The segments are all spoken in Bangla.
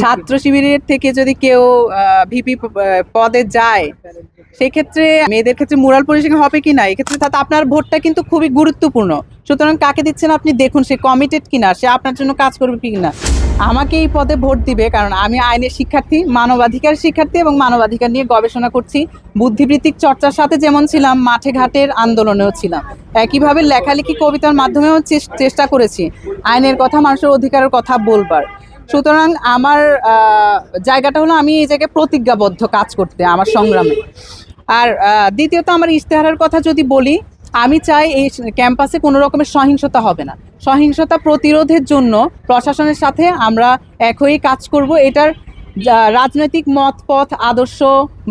ছাত্র শিবিরের থেকে যদি কেউ ভিপি পদে যায় সেক্ষেত্রে মেয়েদের ক্ষেত্রে মুরাল পরিষেবা হবে কি না? এক্ষেত্রে তাতে আপনার ভোটটা কিন্তু খুবই গুরুত্বপূর্ণ। সুতরাং কাকে দিচ্ছেন আপনি দেখুন সে কমিটেড কিনা সে আপনার জন্য কাজ করবে কি না আমাকে এই পদে ভোট দিবে কারণ আমি আইনের শিক্ষার্থী মানবাধিকার শিক্ষার্থী এবং মানবাধিকার নিয়ে গবেষণা করছি। বুদ্ধিবৃত্তিক চর্চার সাথে যেমন ছিলাম মাঠে ঘাটের আন্দোলনেও ছিলাম। একইভাবে লেখালেখি কবিতার মাধ্যমেও চেষ্টা করেছি। আইনের কথা মানুষের অধিকারের কথা বলবার। সুতরাং আমার জায়গাটা হলো আমি এই জায়গায় প্রতিজ্ঞাবদ্ধ কাজ করতে, আমার সংগ্রামে। আর দ্বিতীয়ত আমার ইশতেহারের কথা যদি বলি, আমি চাই এই ক্যাম্পাসে কোনো রকমের সহিংসতা হবে না। সহিংসতা প্রতিরোধের জন্য প্রশাসনের সাথে আমরা এক হয়ে কাজ করব। এটার রাজনৈতিক মত, পথ, আদর্শ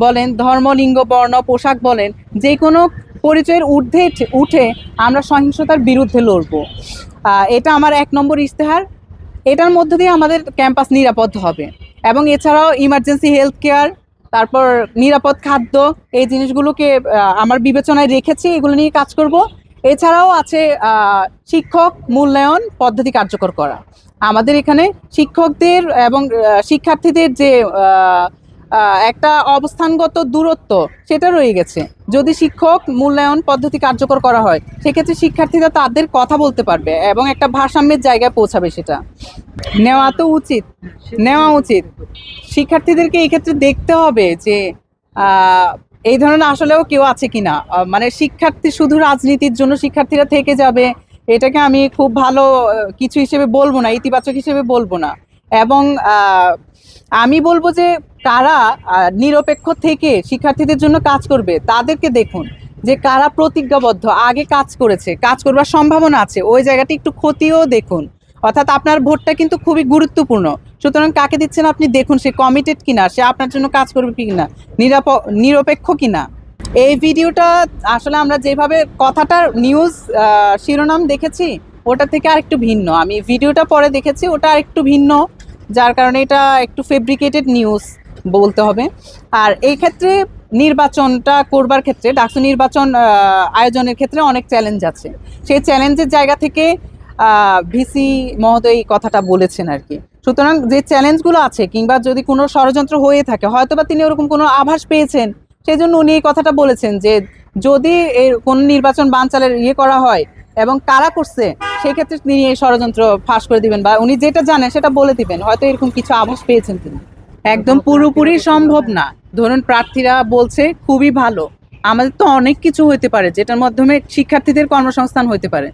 বলেন, ধর্ম, লিঙ্গ, বর্ণ, পোশাক বলেন, যে কোনো পরিচয়ের ঊর্ধ্বে উঠে আমরা সহিংসতার বিরুদ্ধে লড়ব। এটা আমার এক নম্বর ইশতেহার। এটার মধ্য দিয়ে আমাদের ক্যাম্পাস নিরাপদ হবে। এবং এছাড়াও ইমার্জেন্সি হেলথ কেয়ার তারপর নিরাপদ খাদ্য, এই জিনিসগুলোকে আমার বিবেচনায় রেখেছি, এগুলো নিয়ে কাজ করব। এছাড়াও আছে শিক্ষক মূল্যায়ন পদ্ধতি কার্যকর করা। আমাদের এখানে শিক্ষকদের এবং শিক্ষার্থীদের যে একটা অবস্থানগত দূরত্ব সেটা রয়ে গেছে। যদি শিক্ষক মূল্যায়ন পদ্ধতি কার্যকর করা হয় সেক্ষেত্রে শিক্ষার্থীরা তাদের কথা বলতে পারবে এবং একটা ভারসাম্যের জায়গায় পৌঁছাবে সেটা। নেওয়া তো উচিত নেওয়া উচিত। শিক্ষার্থীদেরকে এই ক্ষেত্রে দেখতে হবে যে এই ধরনের আসলেও কেউ আছে কিনা। আহ, মানে শিক্ষার্থী শুধু রাজনীতির জন্য শিক্ষার্থীরা থেকে যাবে এটাকে আমি খুব ভালো কিছু হিসেবে বলব না ইতিবাচক হিসেবে বলব না। এবং আমি বলব যে কারা নিরপেক্ষ থেকে শিক্ষার্থীদের জন্য কাজ করবে। তাদেরকে দেখুন যে কারা প্রতিজ্ঞাবদ্ধ, আগে কাজ করেছে, কাজ করবার সম্ভাবনা আছে। ওই জায়গাটি একটু ক্ষতিও দেখুন। অর্থাৎ আপনার ভোটটা কিন্তু খুবই গুরুত্বপূর্ণ। সুতরাং কাকে দিচ্ছেন আপনি দেখুন সে কমিটেড কিনা, সে আপনার জন্য কাজ করবে কিনা, নিরাপ, নিরপেক্ষ কিনা। এই ভিডিওটা আসলে আমরা যেভাবে কথাটার নিউজ শিরোনাম দেখেছি, ওটা থেকে আরেকটু ভিন্ন। আমি ভিডিওটা পরে দেখেছি, ওটা আরেকটু ভিন্ন, যার কারণে এটা একটু ফেব্রিকেটেড নিউজ বলতে হবে। আর এই ক্ষেত্রে নির্বাচনটা করবার ক্ষেত্রে, ডাকসু নির্বাচন আয়োজনের ক্ষেত্রে অনেক চ্যালেঞ্জ আছে। সেই চ্যালেঞ্জের জায়গা থেকে ভিসি মহোদয় এই কথাটা বলেছেন আর কি। সুতরাং যে চ্যালেঞ্জগুলো আছে কিংবা যদি কোনো ষড়যন্ত্র হয়ে থাকে হয়তো বা তিনি ওরকম কোনো আভাস পেয়েছেন সেই জন্য উনি এই কথাটা বলেছেন যে যদি এর কোন নির্বাচন বানচালের ইয়ে করা হয় এবং কারা করছে সেই ক্ষেত্রে তিনি এই ষড়যন্ত্র ফাঁস করে দিবেন বা উনি যেটা জানেন সেটা বলে দিবেন, হয়তো এরকম কিছু আভাস পেয়েছেন তিনি। একদম পুরোপুরি সম্ভব না। ধরুন প্রার্থীরা বলছে, খুবই ভালো। আমাদের তো অনেক কিছু হতে পারে, যেটার মাধ্যমে শিক্ষার্থীদের কর্মসংস্থান হতে পারে।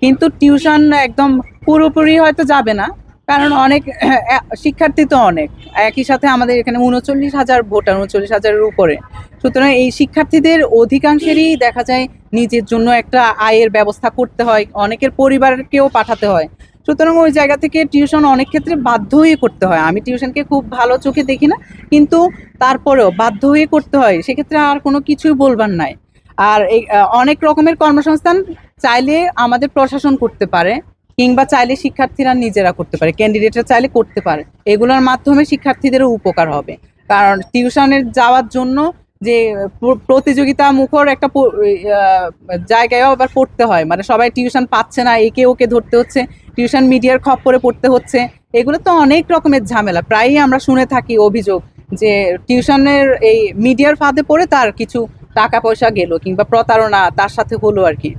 কিন্তু টিউশন একদম পুরোপুরি হয়তো যাবে না, কারণ অনেক, শিক্ষার্থী তো অনেক। একই সাথে আমাদের এখানে উনচল্লিশ হাজার ভোটার, উনচল্লিশ হাজারের উপরে। সুতরাং এই শিক্ষার্থীদের অধিকাংশেরই দেখা যায় নিজের জন্য একটা আয়ের ব্যবস্থা করতে হয়, অনেকের পরিবারকেও পাঠাতে হয়। সুতরাং ওই জায়গা থেকে টিউশন অনেক ক্ষেত্রে বাধ্য হয়ে করতে হয়। আমি টিউশনকে খুব ভালো চোখে দেখি না, কিন্তু তারপরেও বাধ্য হয়ে করতে হয়। সেক্ষেত্রে আর কোনো কিছুই বলবার নাই। আর এই অনেক রকমের কর্মসংস্থান চাইলে আমাদের প্রশাসন করতে পারে, কিংবা চাইলে শিক্ষার্থীরা নিজেরা করতে পারে, ক্যান্ডিডেটরা চাইলে করতে পারে। এগুলোর মাধ্যমে শিক্ষার্থীদেরও উপকার হবে। কারণ টিউশনের যাওয়ার জন্য যে প্র- প্রতিযোগিতা মুখর একটা জায়গায় জায়গায়ও আবার পড়তে হয়। মানে সবাই টিউশন পাচ্ছে না, একে ওকে ধরতে হচ্ছে, টিউশন মিডিয়ার খপ খপ্পরে পড়তে হচ্ছে। এগুলো তো অনেক রকমের ঝামেলা। প্রায়ই আমরা শুনে থাকি অভিযোগ যে টিউশনের এই মিডিয়ার ফাঁদে পড়ে তার কিছু টাকা পয়সা গেল কিংবা প্রতারণা তার সাথে হলো আর কি।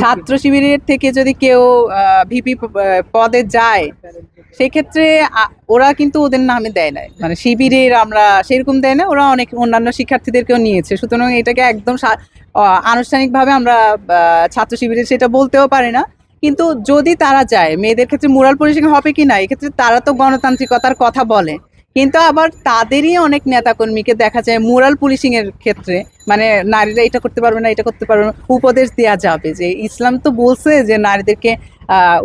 ছাত্র শিবিরের থেকে যদি কেউ ভিপি পদে যায়, সেক্ষেত্রে ওরা কিন্তু ওদের নামে দেয় না মানে শিবিরের আমরা সেরকম দেয় না, ওরা অনেক অন্যান্য শিক্ষার্থীদেরকেও নিয়েছে। সুতরাং এটাকে একদম আনুষ্ঠানিকভাবে আমরা ছাত্র শিবিরের সেটা বলতেও পারি না। কিন্তু যদি তারা যায়, মেয়েদের ক্ষেত্রে মুরাল পরিষেবা হবে কি না? এক্ষেত্রে তারা তো গণতান্ত্রিকতার কথা বলে। কিন্তু আবার তাদেরই অনেক নেতাকর্মীকে দেখা যায় মুরাল পুলিশিং এর ক্ষেত্রে মানে নারীরা এটা করতে পারবে না, এটা করতে পারবে না, উপদেশ দেওয়া যাবে যে ইসলাম তো বলছে যে নারীদেরকে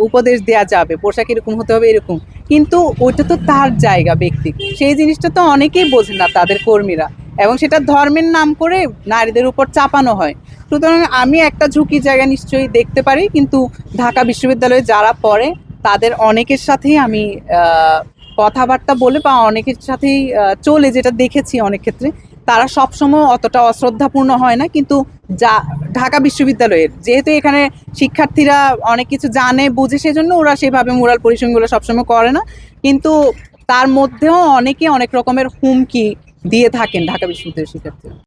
উপদেশ দেওয়া যাবে, পোশাক এরকম হতে হবে এরকম। কিন্তু ওইটা তো তার জায়গা, ব্যক্তি। সেই জিনিসটা তো অনেকেই বোঝে না তাদের কর্মীরা। এবং সেটা ধর্মের নাম করে নারীদের উপর চাপানো হয়। সুতরাং আমি একটা ঝুঁকি জায়গা নিশ্চয়ই দেখতে পারি, কিন্তু ঢাকা বিশ্ববিদ্যালয়ে যারা পড়ে, তাদের অনেকের সাথেই আমি কথাবার্তা বলে বা অনেকের সাথেই চলে যেটা দেখেছি অনেক ক্ষেত্রে, তারা সবসময় অতটা অশ্রদ্ধাপূর্ণ হয় না। কিন্তু যা, ঢাকা বিশ্ববিদ্যালয়ের, যেহেতু এখানে শিক্ষার্থীরা অনেক কিছু জানে, বুঝে, সেজন্য ওরা সেভাবে মুরাল পরিশ্রমগুলো সবসময় করে না। কিন্তু তার মধ্যেও অনেকে অনেক রকমের হুমকি দিয়ে থাকেন ঢাকা বিশ্ববিদ্যালয়ের শিক্ষার্থী